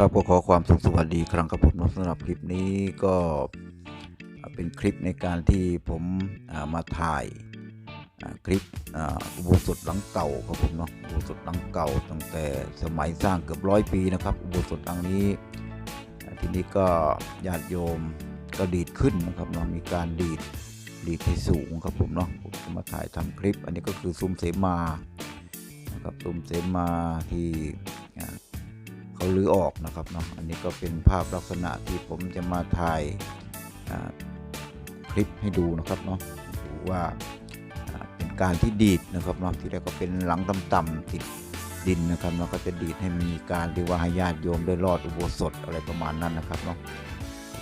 ครับก็ขอความสุขสวัสดีครั้งครับผมเนาะสำหรับคลิปนี้ก็เป็นคลิปในการที่ผมามาถ่ายคลิปอุโบสถหลังเก่าครับผมเนาะอุโบสถหลังเก่าตั้งแต่สมัยสร้างเกือบร้อยปีนะครับอุโบสถหลังนี้ ทีนี้ก็ญาติโยมก็ดีดขึ้นนะครับเนาะมีการดีดดีดที่สูงครับผมเนาะผมมาถ่ายทำคลิป อันนี้ก็คือซุ้มเสมานะครับซุ้มเสมาที่ เขาลื้อออกนะครับเนาะอันนี้ก็เป็นภาพลักษณะที่ผมจะมาถ่ายคลิปให้ดูนะครับเนาะดูว่าเป็นการที่ดีดนะครับเนาะที่แรกก็เป็นหลังต่ำๆติดดินนะครับแล้วก็จะดีดให้มีการที่ว่าให้ญาติโยมได้รอดอุโบสถอะไรประมาณนั้นนะครับเนาะ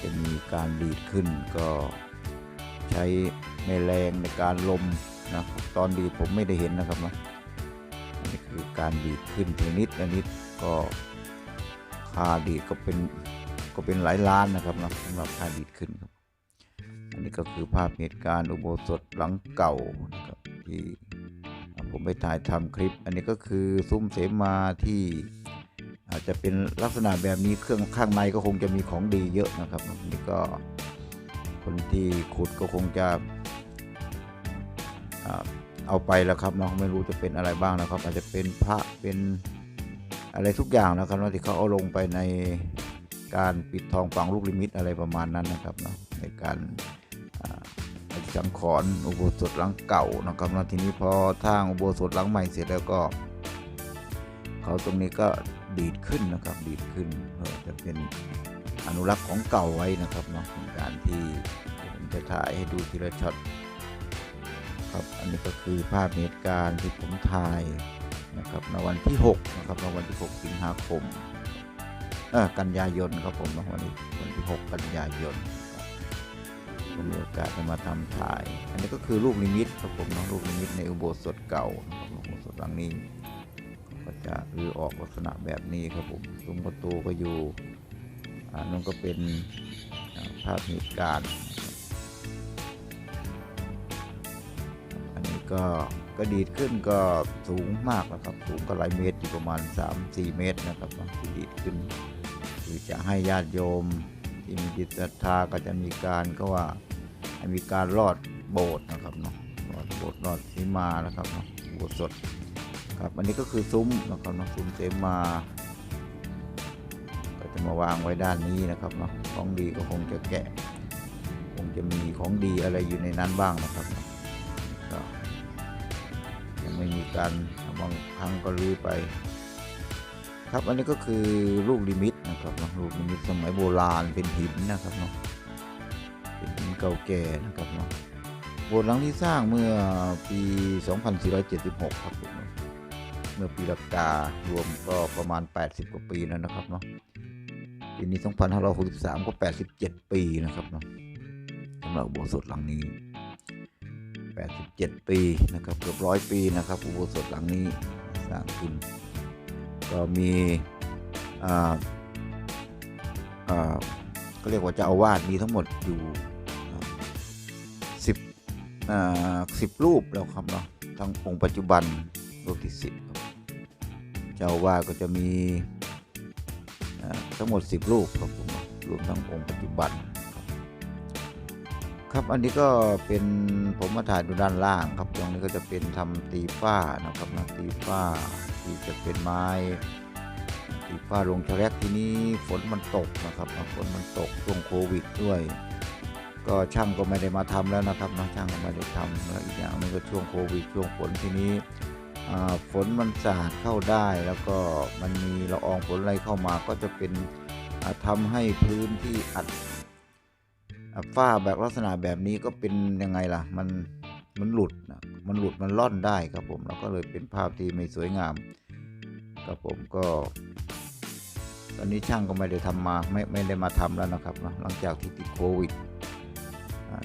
จะมีการดีดขึ้นก็ใช้แม่แรงในการลมนะตอนดีดผมไม่ได้เห็นนะครับเนาะอันนี้คือการดีดขึ้นทีนิดนิดก็ ค่าดีก็เป็นก็เป็นหลายล้านนะครับนะสำหรับค่าดีขึ้นครับ อันนี้ก็คือภาพเหตุการณ์อุโบสถหลังเก่านะครับที่ผมไปถ่ายทำคลิป อันนี้ก็คือซุ้มเสมาที่อาจจะเป็นลักษณะแบบนี้เครื่องข้างในก็คงจะมีของดีเยอะนะครับอันนี้ก็คนที่ขุดก็คงจะเอาไปแล้วครับเนาะไม่รู้จะเป็นอะไรบ้างนะครับ อาจจะเป็นพระเป็น อะไรทุกอย่างนะครับนาะที่เขาเอาลงไปในการปิดทองฝังลูกลิมิตอะไรประมาณนั้นนะครับเนาะในการสังขรณ์อุโบสถหลังเก่านะครับนะทีนี้พอทางอุโบสถหลังใหม่เสร็จแล้วก็เขาตรงนี้ก็ดีดขึ้นนะครับดีดขึ้นเพื่อจะเป็นอนุรักษ์ของเก่าไว้นะครับเนาะการที่ผมจะถ่ายให้ดูทีละช็อตครับอันนี้ก็คือภาพเหตุการณ์ที่ผมถ่าย นะครับในวันที่6นะครับในวันที่ 6 สิงหาคมเออกันยายนครับผมนวันนี้วันที่ 6 กันยายนผมมีโอกาสจะมาทำถ่าย อันนี้ก็คือลูกนิมิตครับผมเนาะลูกนิมิตในอุโบสถเก่าครับอุโบสถหลังนี้ก็จะรื้อออกลักษณะแบบนี้ครับผมซุ้มประตูก็อยู่อ่านั่นก็เป็นภาพเหตุการณ์ ก็ก็ดีดขึ้นก็สูงมากนะครับ สูงก็หลายเมตรอยู่ประมาณ 3-4 เมตรนะครับเนาะที่ดีดขึ้นคือจะให้ญาติโยมที่มีจิตศรัทธาก็จะมีการก็ว่ามีการรอดโบสถ์นะครับเนาะรอดโบสถ์รอดสีมานะครับเนาะโบสถ์สดครับอันนี้ก็คือซุ้มนะครับเนาะซุ้มเสมา ก็จะมาวางไว้ด้านนี้นะครับเนาะของดีก็คงจะแกะ คงจะมีของดีอะไรอยู่ในนั้นบ้างนะครับนะ ไม่มีการบางครั้งก็รื้อไป ครับอันนี้ก็คือลูกลิมิตนะครับลูกลิมิตสมัยโบราณเป็นหินนะครับเนาะเป็นหินเก่าแก่นะครับเนาะโบสถ์หลังที่สร้างเมื่อปี 2476 ครับผมเมื่อปีละการวมก็ประมาณ 80 กว่าปีแล้วนะครับเนาะปีนี้ 2563 ก็ 87 ปีนะครับเนาะสำหรับโบสถหลังนี้ 87 ปีนะครับเกือบร้อยปีนะครับอุโบสถหลังนี้สร้างขึ้นก็มีอ่าอ่าก็เรียกว่าเจ้าอาวาสมีทั้งหมดอยู่สิบอ่าสิบรูปแล้วครับเนาะทั้งองค์ปัจจุบันรูปที่สิบเจ้าอาว่าสก็จะมีอ่าทั้งหมดสิบรูปครับผมรวมทั้งองค์ปัจจุบัน ครับอันนี้ก็เป็นผมมาถ่ายดูด้านล่างครับตรงนี้ก็จะเป็นทำตีฝ้านะครับนะตีฝ้าที่จะเป็นไม้ตีฝ้าลงแฉลกทีนี้ฝนมันตกนะครับฝนมันตกช่วงโควิดด้วย ก็ช่างก็ไม่ได้มาทำแล้วนะครับนะช่างก็ไม่ได้ทำแล้วอีกอย่างหนึงก็ช่วงโควิดช่วงฝนทีนี้อ่ฝนมันสาดเข้าได้แล้วก็มันมีละอองฝนอะไรเข้ามาก็จะเป็นอ่าทำให้พื้นที่อัด ฝ้าแบบลักษณะแบบนี้ก็เป็นยังไงล่ะ มันมันหลุดนะมันหลุดมันล่อนได้ครับผมแล้วก็เลยเป็นภาพที่ไม่สวยงามครับผมก็ ตอนนี้ช่างก็ไม่ได้ทำมาไม่ไม่ได้มาทำแล้วนะครับนะหลังจากที่ติดโควิด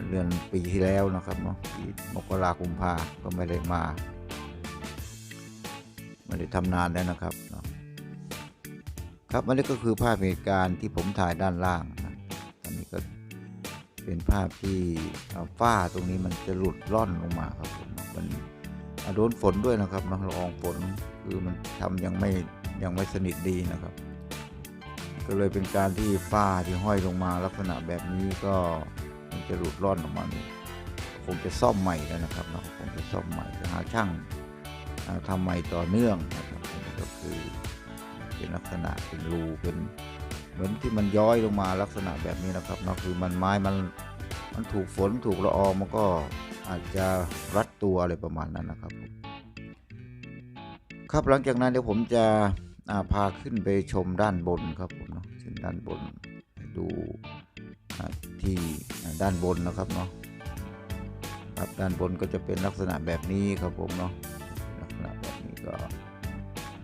เดือนปีที่แล้วนะครับเนาะปีมกราคมพาก็ไม่ได้มาไม่ได้ทำนานแล้วนะครับ ครับอันนี้ก็คือภาพเหตุการณ์ที่ผมถ่ายด้านล่าง เป็นภาพที่ฝ้าตรงนี้มันจะหลุดร่อนลงมาครับผมมันโดนฝนด้วยนะครับนะละอองฝนคือมันทำยังไม่ยังไม่สนิทดีนะครับ ก็เลยเป็นการที่ฝ้าที่ห้อยลงมาลักษณะแบบนี้ก็มันจะหลุดร่อนออกมานี่คงจะซ่อมใหม่แล้วนะครับนะคงจะซ่อมใหม่จะหาช่างอ่าทำใหม่ต่อเนื่องนะครับก็คือเป็นลักษณะเป็นรูเป็น เหมือนที่มันย้อยลงมาลักษณะแบบนี้นะครับเนาะคือมันไม้มันมันถูกฝนถูกละอองมันก็อาจจะรัดตัวอะไรประมาณนั้นนะครับผมครับหลังจากนั้นเดี๋ยวผมจะาพาขึ้นไปชมด้านบนครับผมเนาะขึ้นด้านบนดูที่ด้านบนนะครับเนาะครับด้านบนก็จะเป็นลักษณะแบบนี้ครับผมเนาะลักษณะแบบนี้ก็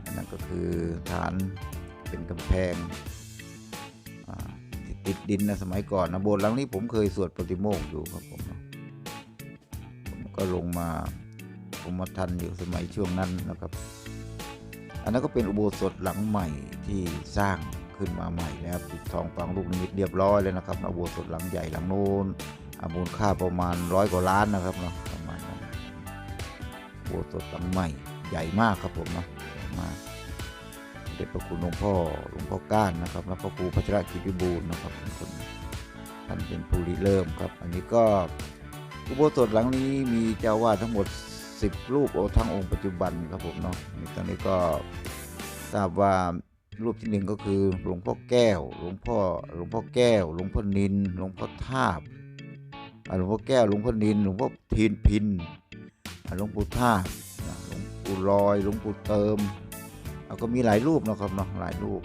อันนั่นก็คือฐานเป็นกำแพง ติดดินนะสมัยก่อนนะโบสถ์หลังนี้ผมเคยสวดปฏิโมกข์อยู่ครับผมเนาะผมก็ลงมาผมมาทันอยู่สมัยช่วงนั้นนะครับ อันนั้นก็เป็นอุโบสถหลังใหม่ที่สร้างขึ้นมาใหม่แล้วปิดทองฝังลูกนิมิตเรียบร้อยเลยนะครับอุโบสถหลังใหญ่หลังโน้นอมูลค่าประมาณร้อยกว่าล้านนะครับเนาะประมาณนั้นอุโบสถหลังใหม่ใหญ่มากครับผมเนาะ เด็จพระคุณหลวงพ่อหลวงพ่อก้านนะครับแล้วพระครูพัชรกิจวิบูลย์นะครับเป็นคนท่านเป็นผู้ริเริ่มครับ อันนี้ก็อุโบสถหลังนี้มีเจ้าวาดทั้งหมด 10 รูปโอทั้งองค์ปัจจุบันครับผมเนาะตอนนี้ก็ทราบว่ารูปที่หนึ่งก็คือหลวงพ่อแก้ว หลวงพ่อหลวงพ่อแก้ว หลวงพ่อนิน หลวงพ่อทาบอ่าหลวงพ่อแก้ว หลวงพ่อนิน หลวงพ่อทีนพินหลวงปู่ทาบหลวงปู่ลอย หลวงปู่เติม แล้วก็มีหลายรูปนะครับเนาะหลายรูป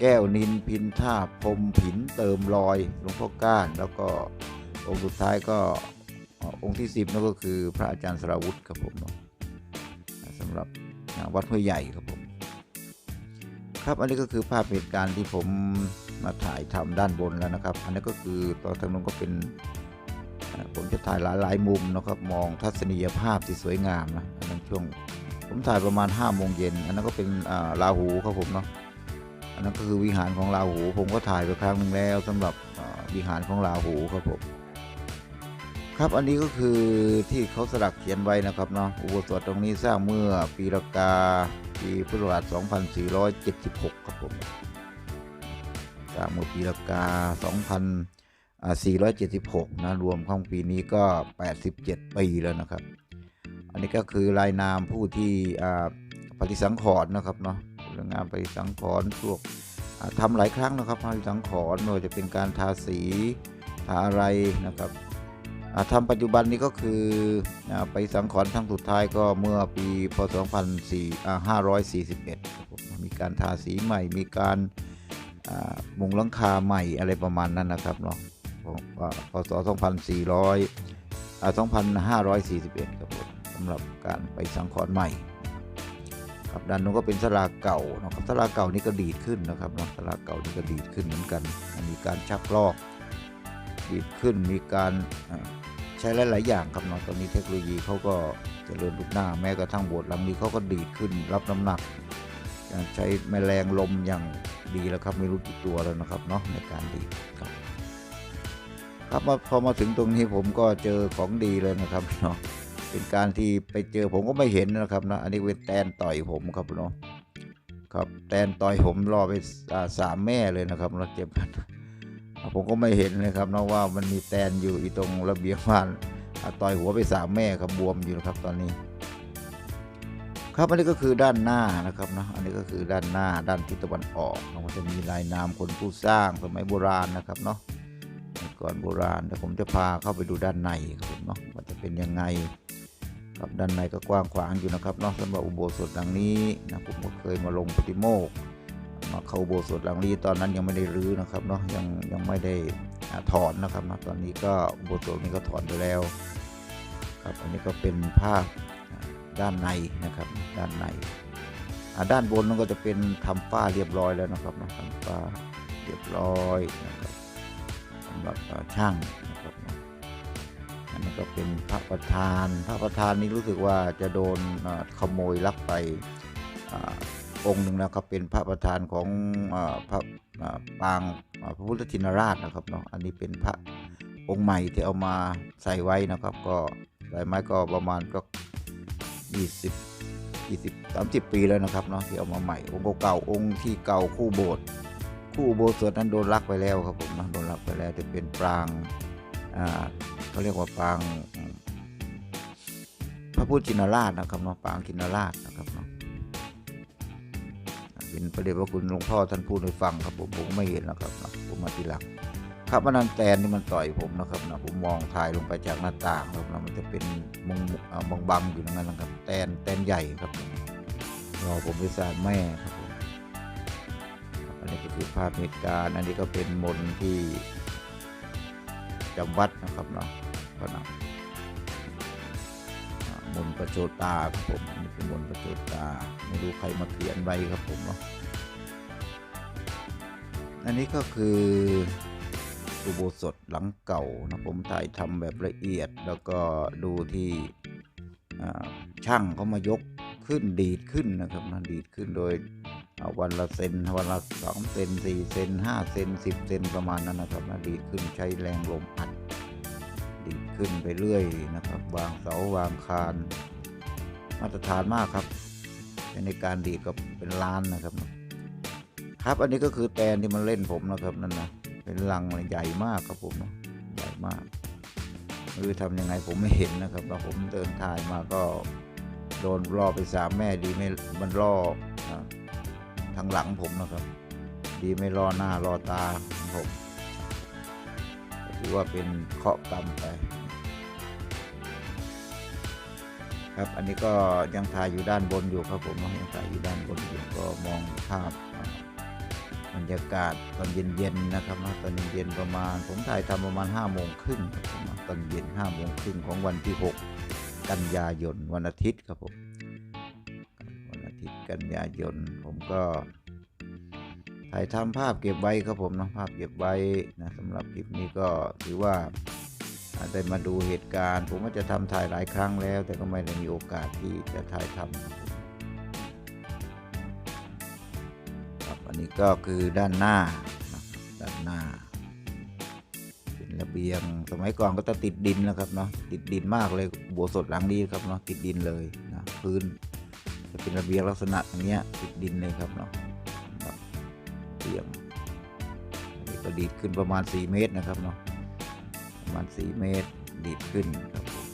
แก้วนินพินท่าพรมผินเติมลอยหลวงพ่อก้าน แล้วก็องค์สุดท้ายก็องค์ที่สิบนั่นก็คือพระอาจารย์สราวุธครับผมเนาะสำหรับวัดห้วยใหญ่ครับผม ครับอันนี้ก็คือภาพเหตุการณ์ที่ผมมาถ่ายทำด้านบนแล้วนะครับ อันนี้ก็คือตอนทางนู้นก็เป็นผมจะถ่ายหลายหลายๆมุมนะครับ มองทัศนียภาพที่สวยงามนะอันนช่วง ผมถ่ายประมาณ5้าโมงเย็นอันนั้นก็เป็นอ่าหูครับผมเนาะอันนั้นก็คือวิหารของลาหู ผมก็ถ่ายไปครั้งหนึ่งแล้วสำหรับวิหารของลาหูครับผมครับอันนี้ก็คือที่เขาสลักเขียนไว้นะครับเนาะอุโบสถตรงนี้สร้างเมื่อปีละกาปีพุทธศักราช2476 ครับผมสร้างเมื่อปีละกา 2476 นะรวมของปีนี้ก็ 87 ปีแล้วนะครับ นนี้ก็คือรายนามผู้ที่ปฏิสังขรณ์นะครับเนาะเรื่องงานปฏิสังขรณ์พวกอ่าทำหลายครั้งนะครับปฏิสังขรณ์ไม่ว่าจะเป็นการทาสีทาอะไรนะครับอ่าทำปัจจุบันนี้ก็คือไปสังขรณ์ครั้งสุดท้ายก็เมื่อปีพศ2541ครับผมมีการทาสีใหม่ มีการมุงลังคาใหม่อะไรประมาณนั้นนะครับเนาะของอ่าพศ 2400อ่า2541 ครับผ สำหรับการไปสังขรณ์ใหม่ครับด้านนู้นก็เป็นสลาเก่านะครับสลาเก่านี่ก็ดีดขึ้นนะครับเนาะสลาเก่านี่ก็ดีดขึ้นเหมือนกัน มีการชักลอกดีดขึ้นมีการใช้หลาย ๆ อย่างครับเนาะตอนนี้เทคโนโลยีเขาก็เจริญรุ่งหน้าแม้กระทั่งโบสถ์หลังนี้เขาก็ดีดขึ้นรับน้ำหนักอย่างใช้แมลงลมอย่างดีแล้วครับไม่รู้กี่ตัวแล้วนะครับเนาะในการดีดครับครับพอมาถึงตรงนี้ผมก็เจอของดีเลยนะครับเนาะ เป็นการที่ไปเจอผมก็ไม่เห็นนะครับนะอันนี้เป็นแตนต่อยผมครับเนาะครับแตนต่อยผมรอไปสามแม่เลยนะครับเราเจ็บกันผมก็ไม่เห็นเลยครับนะว่ามันมีแตนอยู่อีตรงระเบียงบ้านต่อยหัวไปสามแม่ครับบวมอยู่นะครับตอนนี้ ครับอันนี้ก็คือด้านหน้านะครับนะอันนี้ก็คือด้านหน้าด้านทิศตะวันออกนะมันจะมีลายนามคนผู้สร้างสมัยโบราณนะครับเนาะก่อนโบราณแต่ผมจะพาเข้าไปดูด้านในครับเนาะว่าจะเป็นยังไง ครับด้านในก็กว้างขวางอยู่นะครับนาะสำหรับอุโบสถหลังนี้นะผมก็เคยมาลงปฏิโมกมาเข้าอุโบสถหลังนี้ตอนนั้นยังไม่ได้รื้อนะครับเนาะยังยังไม่ได้ถอนนะครับนะตอนนี้ก็อุโบสถนี้ก็ถอนไปแล้วครับอันนี้ก็เป็นภาพด้านในนะครับด้านในด้านบนนั้นก็จะเป็นทำฝ้าเรียบร้อยแล้วนะครับนะทำฝ้าเรียบร้อยนะครับสำหรับช่าง ก็เป็นพระประธาน พระประธานนี้รู้สึกว่าจะโดนขโมยลักไปองค์หนึ่งนะครับเป็นพระประธานของพระอ่าปางพระพุทธชินราชนะครับเนาะอันนี้เป็นพระองค์ใหม่ที่เอามาใส่ไว้นะครับ ก็ใส่ไม้ก็ประมาณก็20 20 30 ปีแล้วนะครับเนาะที่เอามาใหม่ องค์เก่าๆองค์ที่เก่าคู่โบสถ์ผู้อุโบสถ์นั้นโดนลักไปแล้วครับผมนะโดนลักไปแล้วจะเป็นปรางอ่า เขาเรียกว่าปางพระพุทธชินราชนะครับเนาะปางชินราชนะครับเนาะเป็นประเดชพระคุณหลวงพ่อท่านพูดให้ฟังครับผมผมไม่เห็นนะครับเนาะผมมาทีหลังครับอันนันแตนนี่มันต่อยผมนะครับนะผมมองถ่ายลงไปจากหน้าต่างครับนะมันจะเป็นมงอ่าบังอยู่ตรงนั้นนะครับ แตนแตนใหญ่ครับรอผมไปสารแม่ครับผมอันนี้ก็คือภาพเหตุการณ์อันนี้ก็เป็นมนต์ที่จำวัดนะครับเนาะ ก็นะอ่ามนต์ประโจตาครับผมนนี้เป็นมนต์ประโจตา ไม่รู้ใครมาเขียนไว้ครับผมเนาะอันนี้ก็คืออุโบสถหลังเก่านะผมถ่ายทำแบบละเอียดแล้วก็ดูที่ช่างเขามายกขึ้นดีดขึ้นนะครับนะดีดขึ้นโดยวันละเซนวันละสองเซนสี่เซนห้าเซนสิบเซนประมาณนั้นนะครับนะดีดขึ้นใช้แรงลมอัด ดีดขึ้นไปเรื่อยนะครับ วางเสาวางคานมาตรฐานมากครับ ในการดีก็เป็นล้านนะครับ ครับอันนี้ก็คือแตนที่มันเล่นผมนะครับนั่นนะเป็นลังใหญ่มากครับผมใหญ่มากไม่รู้ทำยังไงผมไม่เห็นนะครับแล้วผมเดินถ่ายมาก็โดนล่อไปสามแม่ดีไม่มันล่อทางหลังผมนะครับ ดีไม่ล่อหน้าล่อตาของผม ถือว่าเป็นเคาะกรรมไป ครับอันนี้ก็ยังถ่ายอยู่ด้านบนอยู่ครับผมยังถ่ายอยู่ด้านบนอยู่ก็มองภาพบรรยากาศตอนเย็นๆนะครับตอนเย็นๆประมาณ ผมถ่ายทำประมาณ5้าโมงครึ่งตอนเย็น5้าโมงครึ่งของวันที่ 6 กันยายนวันอาทิตย์ครับผมวันอาทิตย์กันยายนผมก็ ถ่ายทำภาพเก็บไว้ครับผมนะภาพเก็บไว้นะสำหรับคลิปนี้ก็ถือว่าอาได้มาดูเหตุการณ์ ผมก็จะทำถ่ายหลายครั้งแล้ว แต่ก็ไม่ได้มีโอกาสที่จะถ่ายทำครับผมครับอันนี้ก็คือด้านหน้าด้านหน้าเป็นระเบียงสมัยก่อนก็จะติดดินนะครับเนาะติดดินมากเลยโบัวสดหลังนี้ครับเนาะติดดินเลยนะพื้นจะเป็นระเบียงลักษณะอย่างเงี้ยติดดินเลยครับเนาะ เตียงอันนี้ก็ดีดขึ้นประมาณ 4 เมตรนะครับเนาะประมาณ 4 เมตรดีดขึ้นครับผม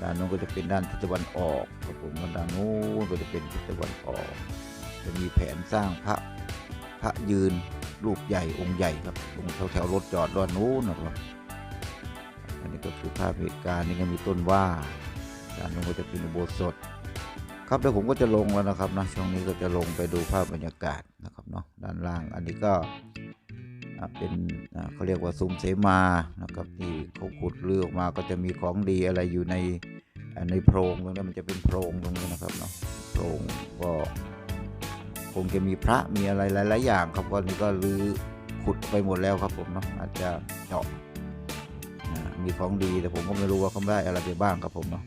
ด้านนู้นก็จะเป็นด้านทิศตะวันออกครับผมด้านนู้นก็จะเป็นทิศตะวันออก จะมีแผนสร้างพระพระยืนรูปใหญ่องค์ใหญ่ครับตรงแถวแถวๆรถจอดด้านนู้นนะครับอันนี้ก็คือภาพเหตุการณ์นี่ก็มีต้นว่าด้านนู้นก็จะเป็นอุโบสถ ครับเดี๋ยวผมก็จะลงแล้วนะครับนะช่วงนี้ก็จะลงไปดูภาพบรรยากาศนะครับเนาะด้านล่างอันนี้ก็เป็นอ่าเขาเรียกว่าซุ้มเสมานะครับที่เขาขุดเลืออกมาก็จะมีของดีอะไรอยู่ในในโพรงตรงนี้มันจะเป็นโพรงตรงนี้นะครับเนาะโพรงก็คงจะมีพระมีอะไรหลาย ๆ อย่างครับวันนี้ก็รื้อขุดไปหมดแล้วครับผมเนาะอาจจะเจาะมีของดีแต่ผมก็ไม่รู้ว่าเขาได้อะไรไปบ้างครับผมเนาะ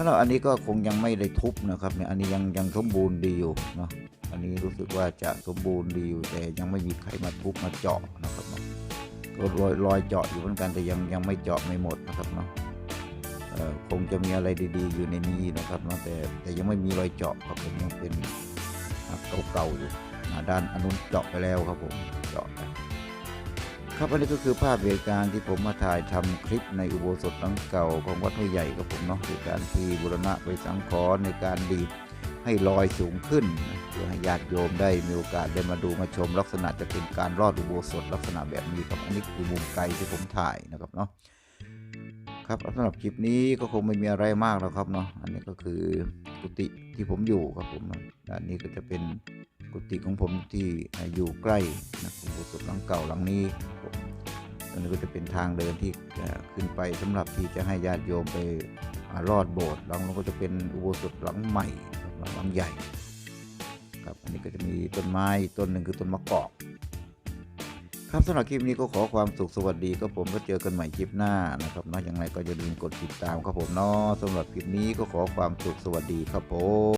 สำหรับอันนี้ก็คงยังไม่ได้ทุบนะครับเนี่ยอันนี้ยังยังสมบูรณ์ดีอยู่เนาะอันนี้รู้สึกว่าจะสมบูรณ์ดีอยู่แต่ยังไม่มีใครมาทุบมาเจาะนะครับเนาะก็รอยรอยเจาะอยู่เหมือนกันแต่ยังยังไม่เจาะไม่หมดนะครับเนาะเอ่อคงจะมีอะไรดีๆ อยู่ในนี้นะครับเนาะแต่แต่ยังไม่มีรอยเจาะครับผมยังเป็นเก่าๆอยู่อ่าด้านอนนุนเจาะไปแล้วครับผมเจาะไป ครับอันนี้ก็คือภาพเหตุการณ์ที่ผมมาถ่ายทำคลิปในอุโบสถหลังเก่าของวัดห้วยใหญ่ครับผมเนาะคือการที่บูรณะไปสังขรในการดีดให้ลอยสูงขึ้นเพื่อให้ญาติโยมได้มีโอกาสได้มาดูมาชมลักษณะจะเป็นการรอดอุโบสถลักษณะแบบนี้ครับอันนี้คือมุมไกลที่ผมถ่ายนะครับเนาะครับสำหรับคลิปนี้ก็คงไม่มีอะไรมากแล้วครับเนาะอันนี้ก็คือกุฏิที่ผมอยู่ครับผมเนาะด้านนี้ก็จะเป็นกุฏิของผมที่อยู่ใกล้นะอุโบสถหลังเก่าหลังนี้ มันก็จะเป็นทางเดินที่ขึ้นไปสำหรับที่จะให้ญาติโยมไปรอดโบสถ์หลังนั้นก็จะเป็นอุโบสถหลังใหม่หลังหลังใหญ่ครับอันนี้ก็จะมีต้นไม้ต้นหนึ่งคือต้นมะกอกครับสำหรับคลิปนี้ก็ขอความสุขสวัสดีครับผมก็เจอกันใหม่คลิปหน้านะครับนะอย่างไรก็อย่าลืมกดติดตามครับผมเนาะสำหรับคลิปนี้ก็ขอความสุขสวัสดีครับผม